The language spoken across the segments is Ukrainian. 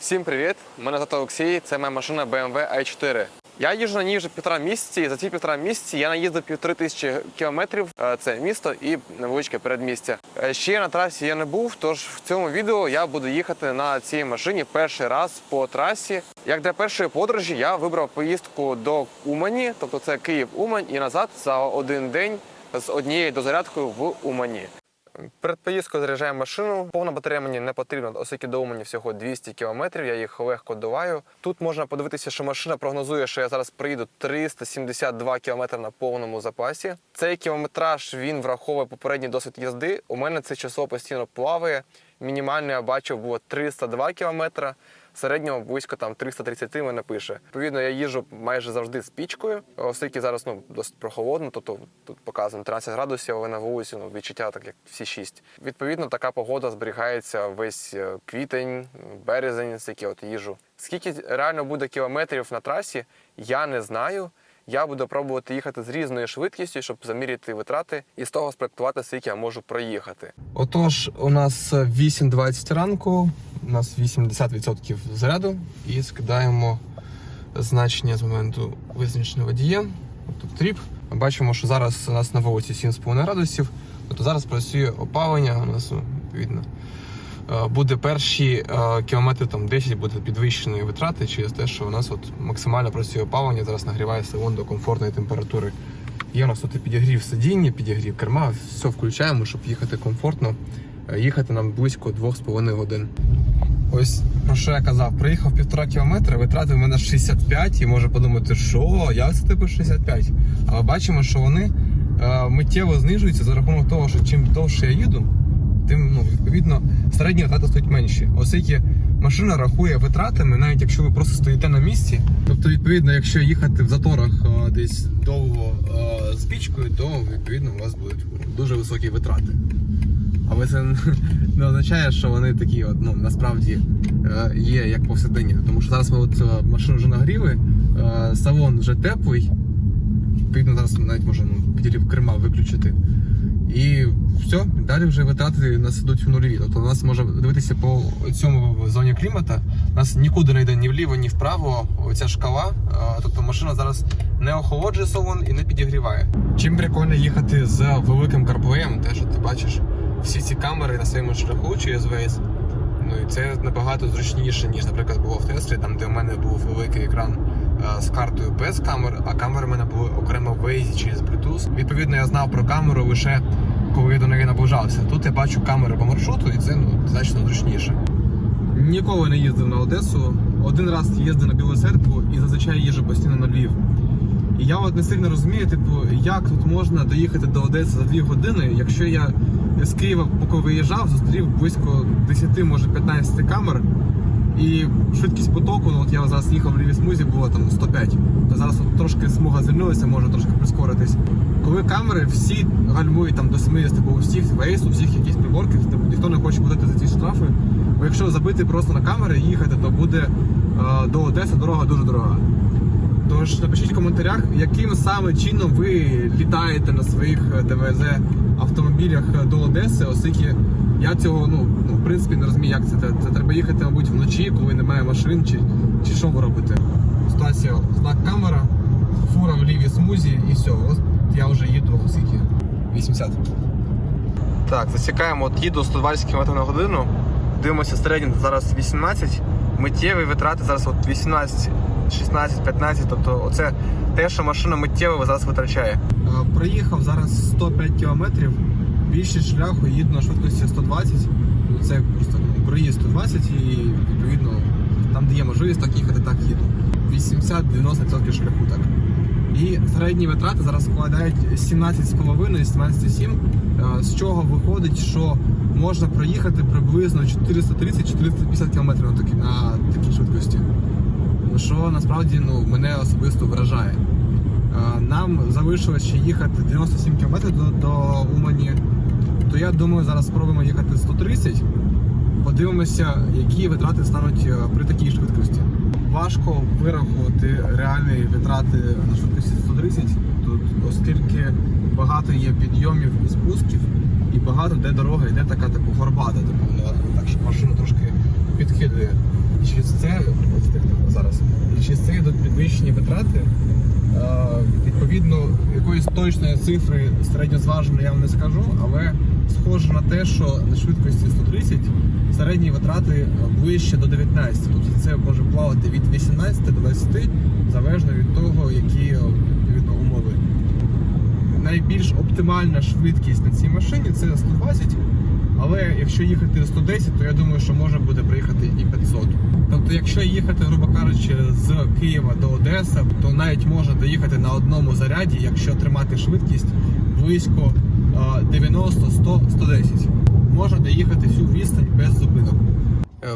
Всім привіт! Мене звати Олексій, це моя машина BMW i4. Я їжджу на ній вже півтора місяці, і за ці півтора місяці я наїздив півтори тисячі кілометрів. Е, Це місто і невеличке передмістя. Е, Ще на трасі я не був, тож в цьому відео я буду їхати на цій машині перший раз по трасі. Як для першої подорожі я вибрав поїздку до Умані, тобто це Київ-Умань, і назад за один день з однією дозарядкою в Умані. Перед поїздкою заряджаємо машину. Повна батарея мені не потрібна, оскільки до Умані всього 200 кілометрів. Я їх легко доваю. Тут можна подивитися, що машина прогнозує, що я зараз приїду 372 кілометри на повному запасі. Цей кілометраж він враховує попередній досвід їзди. У мене це число постійно плаває. Мінімально я бачив було 302 кілометри. Середньому близько там 330 мене пише. Відповідно, я їжу майже завжди з пічкою, оскільки зараз ну досить прохолодно, тобто тут показано 13 градусів, але на вулиці ну, відчуття так як всі 6. Відповідно, така погода зберігається весь е, квітень, березень, який от їжу. Скільки реально буде кілометрів на трасі, я не знаю. Я буду пробувати їхати з різною швидкістю, щоб заміряти витрати і з того спроектувати, скільки я можу проїхати. Отож, у нас 8.20 ранку, у нас 80% заряду і скидаємо значення з моменту визначення водієм. Тут тріп. Ми бачимо, що зараз у нас на вулиці 7,5 градусів. Тобто зараз працює опалення, у нас ну, відповідно. Е, Буде перші е, кілометри там 10 буде підвищеної витрати через те, що у нас от максимально працює опалення, зараз нагріває салон до комфортної температури. Є у нас тут підігрів сидіння, підігрів керма, все включаємо, щоб їхати комфортно. Е, Їхати нам близько 2,5 годин. Ось про що я казав, проїхав півтора кілометра, витратив у мене 65 і може подумати, що як це типу 65? Але бачимо, що вони миттєво знижуються за рахунок того, що чим довше я їду, тим ну, відповідно середні витрати стають менші. Оскільки машина рахує витратами, навіть якщо ви просто стоїте на місці. Тобто, відповідно, якщо їхати в заторах е, десь довго е, з пічкою, то відповідно у вас будуть дуже високі витрати. Але це не означає, що вони такі, от, ну, насправді е, є як повсякденні. Тому що зараз ми от машину вже нагріли, салон вже теплий. Відповідно, зараз навіть можна ну, підігрів керма виключити. І все, далі вже витрати нас ідуть в нульові. Тобто нас може дивитися по цьому зоні клімата. Нас нікуди не йде ні вліво, ні вправо. Оця шкала. Е, Тобто машина зараз не охолоджує салон і не підігріває. Чим прикольно їхати з великим карплеєм, те, що ти бачиш всі ці камери на своєму шляху через Waze. Ну і це набагато зручніше, ніж, наприклад, було в Теслі, там де у мене був великий екран з картою без камер, а камери в мене були окремо в Waze через Bluetooth. Відповідно, я знав про камеру лише коли я до неї наближався. Тут я бачу камери по маршруту, і це ну, значно зручніше. Ніколи не їздив на Одесу. Один раз їздив на Білу церкву і зазвичай їжджу постійно на Львів. І я от не сильно розумію, типу, як тут можна доїхати до Одеси за 2 години, якщо я з Києва, поки виїжджав, зустрів близько 10, може 15 камер. І швидкість потоку, ну от я зараз їхав в лівій смузі, було там 105. То зараз от трошки смуга звільнилася, може трошки прискоритись. Коли камери всі гальмують там до 70, бо у всіх вейс, у всіх якісь приборки, типу, ніхто не хоче платити за ці штрафи. Бо якщо забити просто на камери і їхати, то буде е, до Одеси дорога дуже дорога. Тож напишіть в коментарях, яким саме чином ви літаєте на своїх е, ДВЗ автомобілях е, до Одеси, оскільки я цього ну в принципі не розумію, як це. Це, це треба їхати, мабуть, вночі, коли немає машин, чи, чи що ви робите. Ситуація, знак камера, фура в лівій смузі і все. Ось я вже їду оскільки 80. Так, засікаємо, от їду 120 км на годину. Дивимося середньо зараз 18. Миттєві витрати зараз от 18, 16, 15. Тобто оце те, що машина миттєво зараз витрачає. Проїхав зараз 105 кілометрів. Більшість шляху їду на швидкості 120. Це просто ну, проїзд 120 і відповідно там, де є можливість так їхати, так їду. 80-90% шляху так. І середні витрати зараз складають 17,5-17,7, е, з чого виходить, що можна проїхати приблизно 430-450 км на такій, на такій швидкості. Що насправді ну, мене особисто вражає. Е, Нам залишилось ще їхати 97 км до, до Умані, то я думаю, зараз спробуємо їхати 130. Подивимося, які витрати стануть е, при такій швидкості. Важко вирахувати реальні витрати на швидкості 130 тут, оскільки багато є підйомів і спусків, і багато де дорога йде така типу горбата, типу, так що машину трошки підхилює. І через це так зараз. Через це йдуть підвищені витрати. Е, Відповідно, якоїсь точної цифри середньозваженої я вам не скажу, але схоже на те, що на швидкості 130 середні витрати ближче до 19. Тобто це може плавати від 18 до 20, залежно від того, які е, відповідно умови. Найбільш оптимальна швидкість на цій машині це 120. Але якщо їхати 110, то я думаю, що може буде приїхати і 500. Тобто, якщо їхати, грубо кажучи, з Києва до Одеси, то навіть можна доїхати на одному заряді, якщо тримати швидкість близько 90, 100, 110. Можна доїхати всю відстань без зупинок.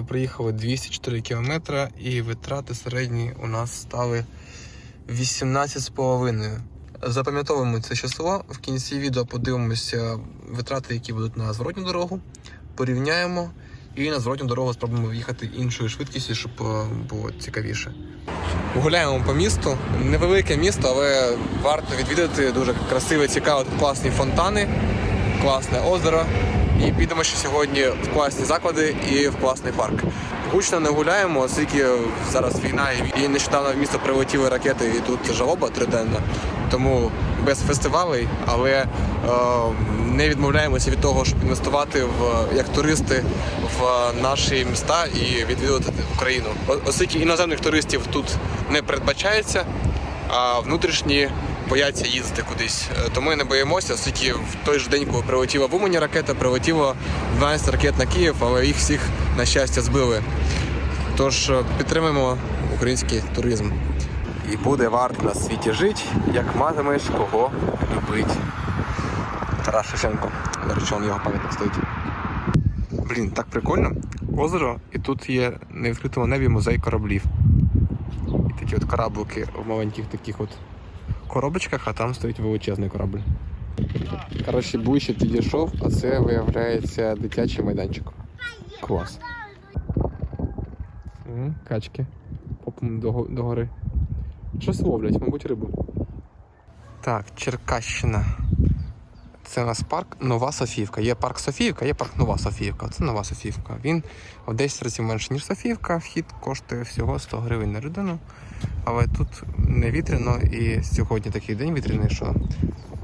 Приїхали 204 кілометри і витрати середні у нас стали 18,5. Запам'ятовуємо це число. В кінці відео подивимося витрати, які будуть на зворотню дорогу. Порівняємо і на зворотню дорогу спробуємо їхати іншою швидкістю, щоб е, було цікавіше. Гуляємо по місту. Невелике місто, але варто відвідати. Дуже красиве, цікаве, тут класні фонтани, класне озеро. І підемо ще сьогодні в класні заклади і в класний парк. Гучно не гуляємо, оскільки зараз війна і нещодавно в місто прилетіли ракети, і тут жалоба триденна. Тому без фестивалей, але е, не відмовляємося від того, щоб інвестувати в як туристи в наші міста і відвідувати Україну. Оскільки іноземних туристів тут не передбачається, а внутрішні бояться їздити кудись. Е, Тому ми не боїмося, оскільки в той же день, коли прилетіла в Умані ракета, прилетіло 12 ракет на Київ, але їх всіх, на щастя, збили. Тож е, підтримуємо український туризм. І буде варто на світі жити, як матимеш кого любить. Тарас Шевченко. До речі, його пам'ятник стоїть. Блін, так прикольно. Озеро, і тут є на відкритому небі музей кораблів. І такі от кораблики в маленьких таких от коробочках, а там стоїть величезний корабль. Коротше, ближче підійшов, а це виявляється дитячий майданчик. Клас. Качки. Попом до, до гори. Щось ловлять, мабуть, рибу. Так, Черкащина. Це у нас парк Нова Софіївка. Є парк Софіївка, є парк Нова Софіївка. Це Нова Софіївка. Він в 10 разів менше, ніж Софіївка. Вхід коштує всього 100 гривень на людину. Але тут не вітряно і сьогодні такий день вітряний, що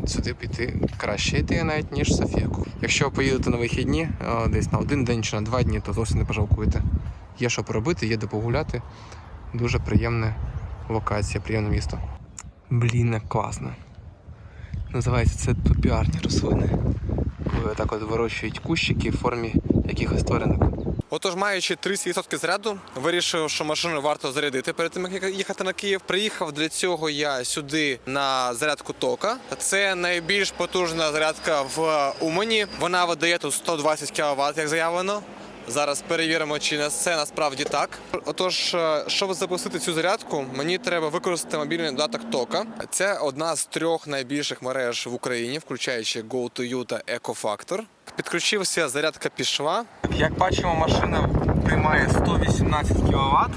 сюди піти краще йти навіть, ніж Софіївку. Якщо ви поїдете на вихідні е, десь на один день чи на два дні, то зовсім не пожалкуєте. Є що поробити, є де погуляти. Дуже приємна локація, приємне місто. Блін, як класно. Називається це тупіарні рослини. Коли так от вирощують кущики в формі якихось тваринок. Отож, маючи 30% заряду, вирішив, що машину варто зарядити перед тим, як їхати на Київ. Приїхав для цього я сюди на зарядку тока. Це найбільш потужна зарядка в Умані. Вона видає тут 120 кВт, як заявлено. Зараз перевіримо, чи це насправді так. Отож, е, щоб запустити цю зарядку, мені треба використати мобільний додаток Тока. Це одна з трьох найбільших мереж в Україні, включаючи GoToU та EcoFactor. Підключився, зарядка пішла. Як бачимо, машина приймає 118 кВт.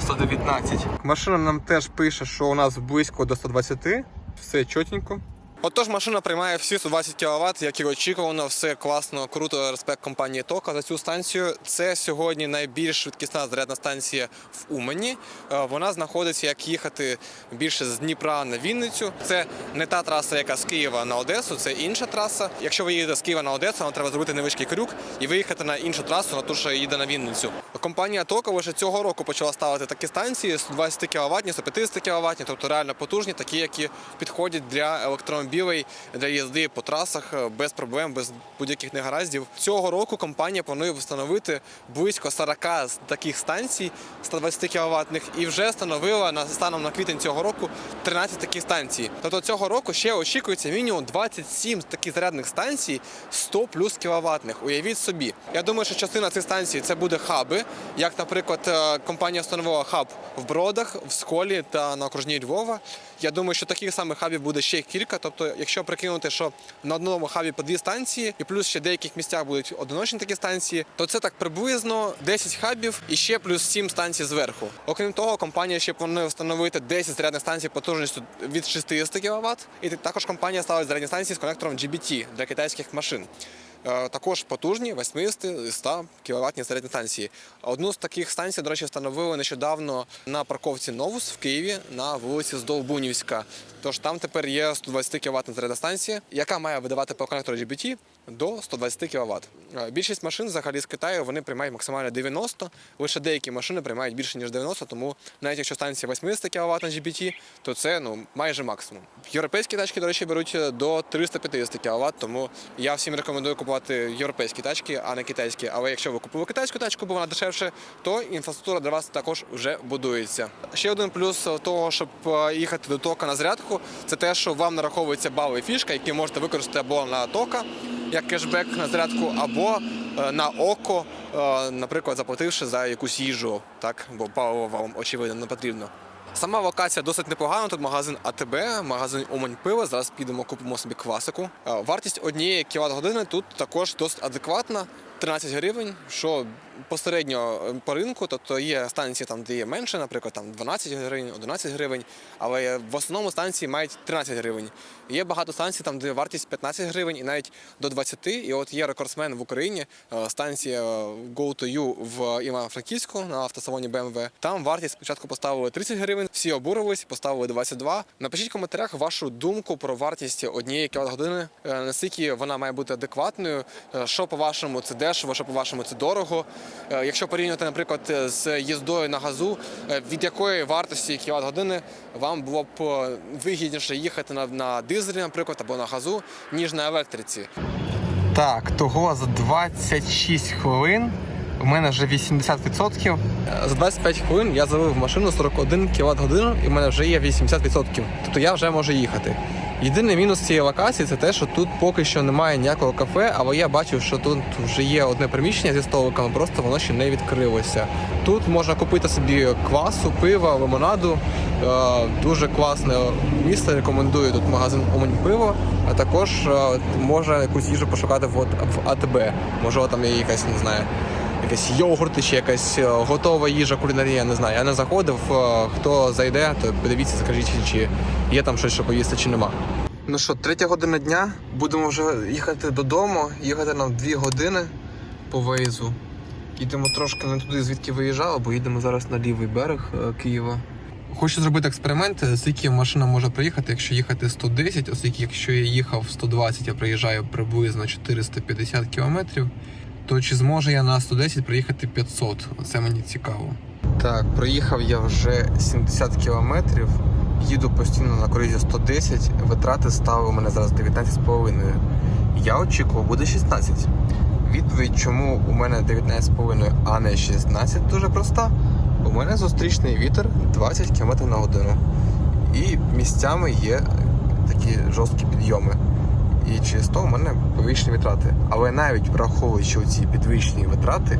119. Машина нам теж пише, що у нас близько до 120. Все чотенько. Отож, машина приймає всі 120 кВт, як і очікувано, все класно, круто. Респект компанії Тока за цю станцію. Це сьогодні найбільш швидкісна зарядна станція в Умані. Е, Вона знаходиться як їхати більше з Дніпра на Вінницю. Це не та траса, яка з Києва на Одесу, це інша траса. Якщо ви їдете з Києва на Одесу, вам треба зробити невеличкий крюк і виїхати на іншу трасу, на ту, що їде на Вінницю. Компанія Тока лише цього року почала ставити такі станції 120 кВт, 150 кВт, тобто реально потужні, такі, які підходять для електромобілей, для їзди по трасах е, без проблем, без будь-яких негараздів. Цього року компанія планує встановити близько 40 таких станцій 120 кВт і вже встановила на станом на квітень цього року 13 таких станцій. Тобто цього року ще очікується мінімум 27 таких зарядних станцій 100 плюс кіловатних. Уявіть собі. Я думаю, що частина цих станцій це буде хаби, як, наприклад, е, компанія встановила хаб в Бродах, в Сколі та на окружній Львова. Я думаю, що таких самих хабів буде ще кілька. Тобто, якщо прикинути, що на одному хабі по дві станції, і плюс ще деяких місцях будуть одиночні такі станції, то це так приблизно 10 хабів і ще плюс 7 станцій зверху. Окрім того, компанія ще планує встановити 10 зарядних станцій потужністю від 60 кВт. І також компанія ставить зарядні станції з конектором GBT для китайських машин. Е, також потужні 80-100 кВт середні станції. Одну з таких станцій, до речі, встановили нещодавно на парковці Новус в Києві на вулиці Здолбунівська. Тож там тепер є 120 кВт зарядна станція, яка має видавати по конектору GBT до 120 кВт. Е, Більшість машин взагалі з Китаю вони приймають максимально 90, лише деякі машини приймають більше ніж 90, тому навіть якщо станція 80 кВт на GBT, то це ну майже максимум. Європейські тачки, до речі, беруть до 350 кВт, тому я всім рекомендую купувати європейські тачки, а не китайські. Але якщо ви купили китайську тачку, бо вона дешевше, то інфраструктура для вас також вже будується. Ще один плюс того, щоб е, їхати до тока на зарядку, це те, що вам нараховується бали і фішка, які можете використати або на тока, як кешбек на зарядку, або е, на око, е, наприклад, заплативши за якусь їжу, так бо паливо вам очевидно не потрібно. Сама локація досить непогана. Тут магазин АТБ, магазин Умань пива. Зараз підемо, купимо собі квасику. Е, Вартість однієї ківат-години тут також досить адекватна. 13 гривень, що посередньо е, по ринку, тобто є станції там, де є менше, наприклад, там 12 гривень, 11 гривень, але в основному станції мають 13 гривень. Є багато станцій, там, де вартість 15 гривень і навіть до 20. І от є рекордсмен в Україні, е, станція Go to You в Івано-Франківську на автосалоні BMW. Там вартість спочатку поставили 30 гривень, всі обурились, поставили 22. Напишіть в коментарях вашу думку про вартість однієї кіловат години, е, наскільки вона має бути адекватною, е, що по-вашому це дешево, що по-вашому це дорого. Е, Якщо порівнювати, наприклад, з їздою на газу, е, від якої вартості кіловат години вам було б е, вигідніше їхати на, на дизелі, наприклад, або на газу, ніж на електриці. Так, того за 26 хвилин у мене вже 80%. За 25 хвилин я завив машину 41 кВт годину і в мене вже є 80%. Тобто я вже можу їхати. Єдиний мінус цієї локації це те, що тут поки що немає ніякого кафе, але я бачив, що тут вже є одне приміщення зі столиками, просто воно ще не відкрилося. Тут можна купити собі квасу, пива, лимонаду. Е, Дуже класне місце. Рекомендую тут магазин Умань пиво, а також е, можна якусь їжу пошукати в АТБ. Можливо, там є якась, не знаю, якась йогурти чи якась е, готова їжа кулінарія, не знаю. Я не заходив. Е, Хто зайде, то подивіться, скажіть, чи є там щось, що поїсти, чи нема. Ну що, третя година дня. Будемо вже їхати додому. Їхати нам дві години по виїзу. Їдемо трошки не туди, звідки виїжджали, бо їдемо зараз на лівий берег е, Києва. Хочу зробити експеримент, скільки машина може проїхати, якщо їхати 110, оскільки якщо я їхав 120, я проїжджаю приблизно 450 кілометрів, то чи зможу я на 110 проїхати 500? Це мені цікаво. Так, проїхав я вже 70 кілометрів, їду постійно на коризі 110, витрати стали у мене зараз 19,5. Я очікував, буде 16. Відповідь, чому у мене 19,5, а не 16, дуже проста. У мене зустрічний вітер 20 км на годину. І місцями є такі жорсткі підйоми. І через то у мене підвищені витрати. Але навіть враховуючи ці підвищені витрати,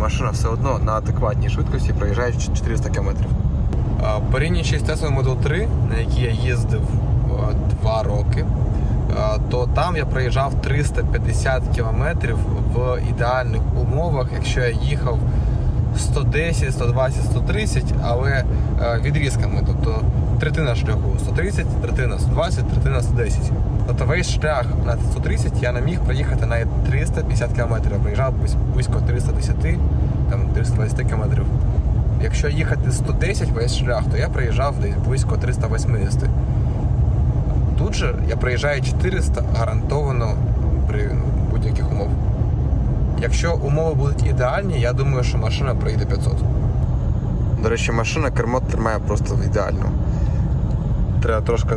машина все одно на адекватній швидкості проїжджає 400 км. Порівнюючи з Tesla Model 3, на якій я їздив 2 роки, то там я проїжджав 350 кілометрів в ідеальних умовах, якщо я їхав 110, 120, 130, але е, відрізками, тобто третина шляху 130, третина 120, третина 110. Тобто весь шлях на 130 я не міг проїхати навіть 350 км, я проїжджав близько 310, там 320 км. Якщо їхати 110 весь шлях, то я проїжджав десь близько 380. Тут же я проїжджаю 400 гарантовано при ну, будь-яких умовах. Якщо умови будуть ідеальні, я думаю, що машина проїде 500. До речі, машина кермо тримає просто ідеально. Треба трошки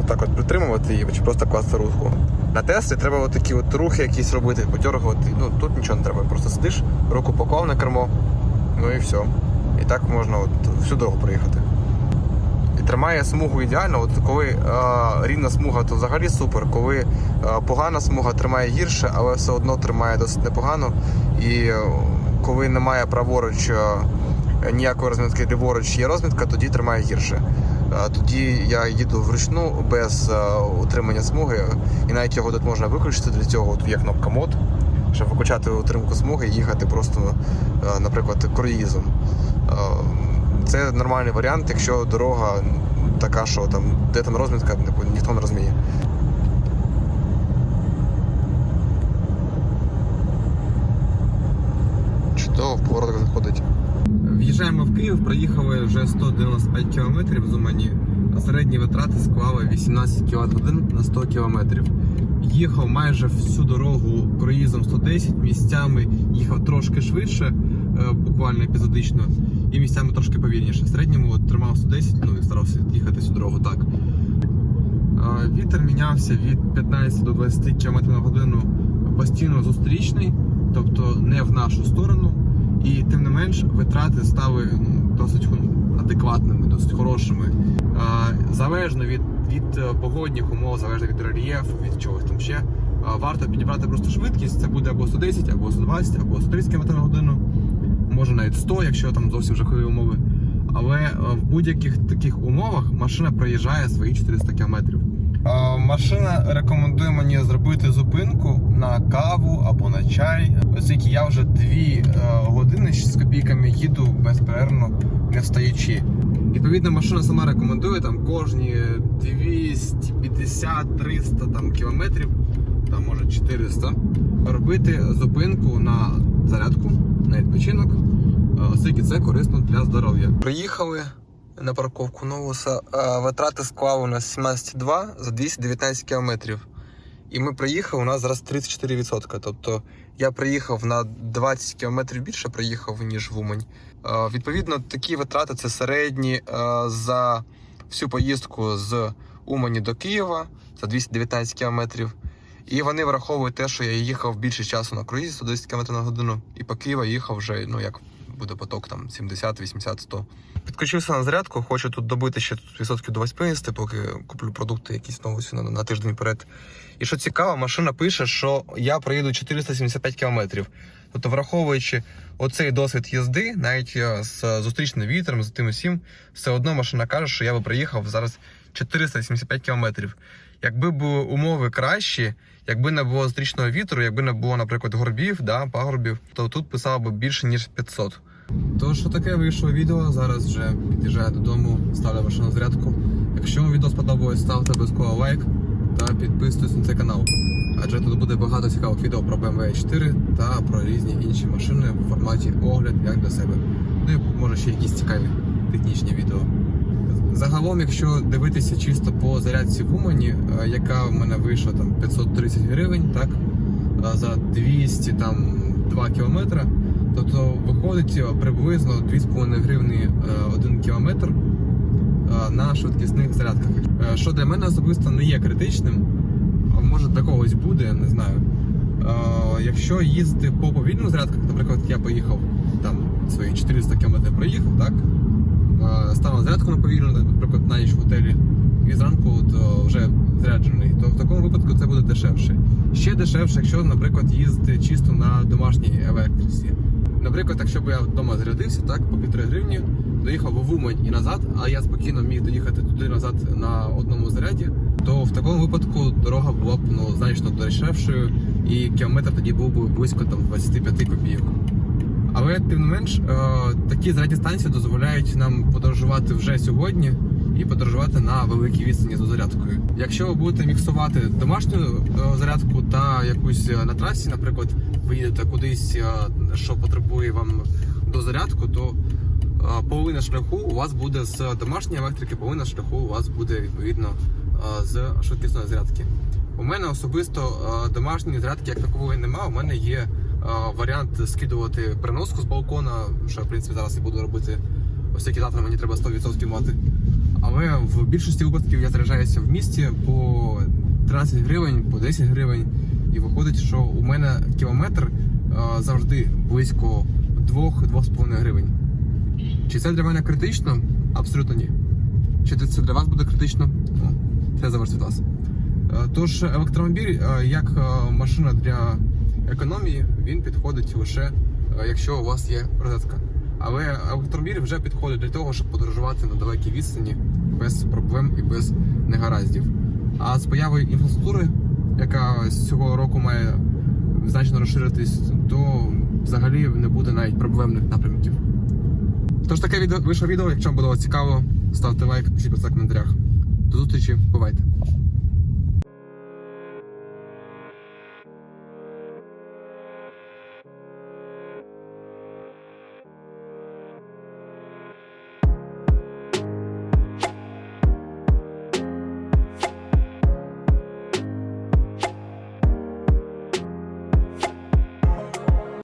отак от притримувати її, чи просто класти руку. На Теслі треба такі от рухи якісь робити, подергувати. Ну тут нічого не треба. Просто сидиш, руку поклав на кермо, ну і все. І так можна от всю дорогу проїхати. Тримає смугу ідеально. От коли е, рівна смуга, то взагалі супер. Коли е, погана смуга тримає гірше, але все одно тримає досить непогано. І е, коли немає праворуч е, ніякої розмітки, ліворуч є розмітка, тоді тримає гірше. Е, тоді я їду вручну без е, утримання смуги, і навіть його тут можна виключити. Для цього от є кнопка мод, щоб виключати утримку смуги і їхати просто, е, наприклад, круїзом це нормальний варіант, якщо дорога така, що там, де там розмітка, типу, ніхто не розуміє. Чудово, в поворотах заходить. В'їжджаємо в Київ, проїхали вже 195 км з Умані, а середні витрати склали 18 кВт на 100 км. Їхав майже всю дорогу проїздом 110, місцями їхав трошки швидше, е, буквально епізодично, і місцями трошки повільніше. В середньому тримав 110, ну і старався їхати всю дорогу так. Вітер мінявся від 15 до 20 км на годину постійно зустрічний, тобто не в нашу сторону. І тим не менш витрати стали м, досить адекватними, досить хорошими. Залежно від, від е, погодних умов, залежно від рельєфу, від чогось там ще. Варто підібрати просто швидкість. Це буде або 110, або 120, або 130 км на годину. Може навіть 100, якщо там зовсім жахливі умови. Але е, в будь-яких таких умовах машина проїжджає свої 400 км. Машина рекомендує мені зробити зупинку на каву або на чай, оскільки я вже дві е, години з копійками їду безперервно не встаючи. Відповідно, машина сама рекомендує там кожні 250-300 там, кілометрів, там може 400, робити зупинку на зарядку, на відпочинок, е, оскільки це корисно для здоров'я. Приїхали на парковку Новуса. Е, Витрати склали у нас 17,2 за 219 кілометрів. І ми приїхали, у нас зараз 34%. Тобто я приїхав на 20 кілометрів більше приїхав, ніж в Умань. Е, Відповідно, такі витрати це середні е, за всю поїздку з Умані до Києва за 219 кілометрів. І вони враховують те, що я їхав більше часу на круїзі 110 км на годину, і по Києву їхав вже, ну як буде поток там 70, 80, 100. Підключився на зарядку, хочу тут добити ще відсотків до 80, поки куплю продукти якісь нові на, на тиждень вперед. І що цікаво, машина пише, що я проїду 475 кілометрів. Тобто, враховуючи оцей досвід їзди, навіть з зустрічним вітром, з тим усім, все одно машина каже, що я би проїхав зараз 475 кілометрів. Якби були умови кращі, якби не було зустрічного вітру, якби не було, наприклад, горбів, да, пагорбів, то тут писало би більше ніж 500. То що таке вийшло відео? Зараз вже під'їжджаю додому, ставлю машину на зарядку. Якщо вам відео сподобалось, ставте обов'язково лайк та підписуйтесь на цей канал. Адже тут буде багато цікавих відео про BMW 4 та про різні інші машини в форматі огляд як для себе. Ну і може ще якісь цікаві технічні відео. Загалом, якщо дивитися чисто по зарядці в Умані, е, яка в мене вийшла там 530 гривень, так е, за 202 кілометри, тобто виходить е, приблизно 2,5 гривні е, 1 кілометр е, на швидкісних зарядках. Е, Що для мене особисто не є критичним, а може для когось буде, я не знаю. Е, Якщо їздити по повільним зарядках, наприклад, я поїхав там свої 400 км проїхав, так? Е, став зарядку на повільну, наприклад, на ніч в готелі, і зранку от, вже заряджений, то в такому випадку це буде дешевше. Ще дешевше, якщо, наприклад, їздити чисто на домашній електриці. Наприклад, якщо б я вдома зарядився, так, по півтори гривні, доїхав в Умань і назад, а я спокійно міг доїхати туди назад на одному заряді, то в такому випадку дорога була б ну, значно дешевшою, і кілометр тоді був би близько там 25 копійок. Але тим не менш, е, такі зарядні станції дозволяють нам подорожувати вже сьогодні і подорожувати на великій відстані з зарядкою. Якщо ви будете міксувати домашню е, зарядку та якусь е, на трасі, наприклад, ви їдете кудись, е, що потребує вам до зарядку, то е, половина шляху у вас буде з домашньої електрики, половина шляху у вас буде відповідно е, з швидкісної зарядки. У мене особисто домашньої зарядки як такової немає. У мене є варіант скидувати переноску з балкона, що я, в принципі зараз і буду робити, оскільки завтра мені треба 100% мати. Але в більшості випадків я заряджаюся в місті по 13 гривень, по 10 гривень. І виходить, що у мене кілометр е, завжди близько 2-2,5 гривень. Чи це для мене критично? Абсолютно ні. Чи це для вас буде критично? Ну, це залежить від вас. Е, Тож електромобіль е, як машина для економії, він підходить лише якщо у вас є розетка. Але електромобіль вже підходить для того, щоб подорожувати на далекій відстані без проблем і без негараздів. А з появою інфраструктури, яка з цього року має значно розширитись, то взагалі не буде навіть проблемних напрямків. Тож таке відео вийшло відео. Якщо вам було цікаво, ставте лайк, пишіть про в коментарях. До зустрічі, бувайте!